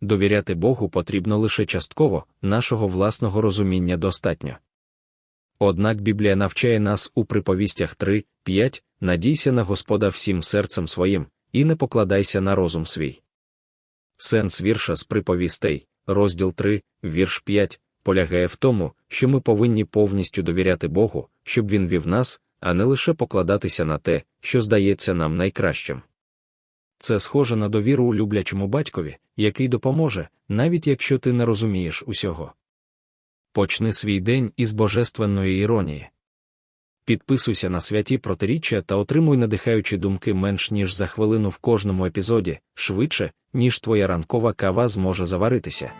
довіряти Богу потрібно лише частково, нашого власного розуміння достатньо. Однак Біблія навчає нас у приповістях 3, 5, надійся на Господа всім серцем своїм, і не покладайся на розум свій. Сенс вірша з приповістей, розділ 3, вірш 5, полягає в тому, що ми повинні повністю довіряти Богу, щоб Він вів нас, а не лише покладатися на те, що здається нам найкращим. Це схоже на довіру люблячому батькові, який допоможе, навіть якщо ти не розумієш усього. Почни свій день із божественної іронії. Підписуйся на святі протиріччя та отримуй надихаючі думки менш ніж за хвилину в кожному епізоді, швидше, ніж твоя ранкова кава зможе заваритися.